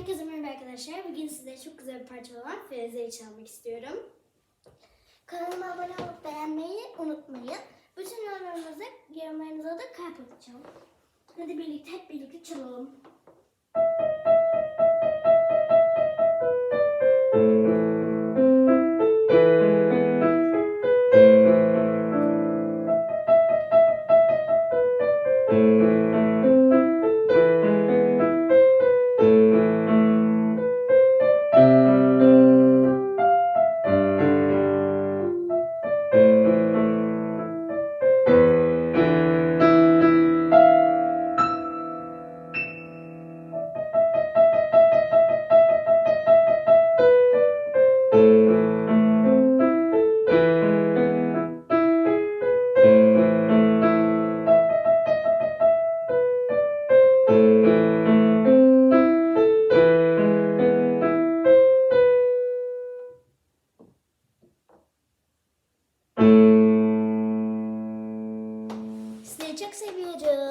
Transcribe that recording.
Herkese merhaba arkadaşlar. Bugün sizlere çok güzel bir parça olan Fereze'yi çalmak istiyorum. Kanalıma abone olup beğenmeyi unutmayın. Bütün yorumlarınızı, yorumlarınıza da kalp atacağım. Hadi birlikte, hep birlikte çalalım. Sizi çok seviyorum.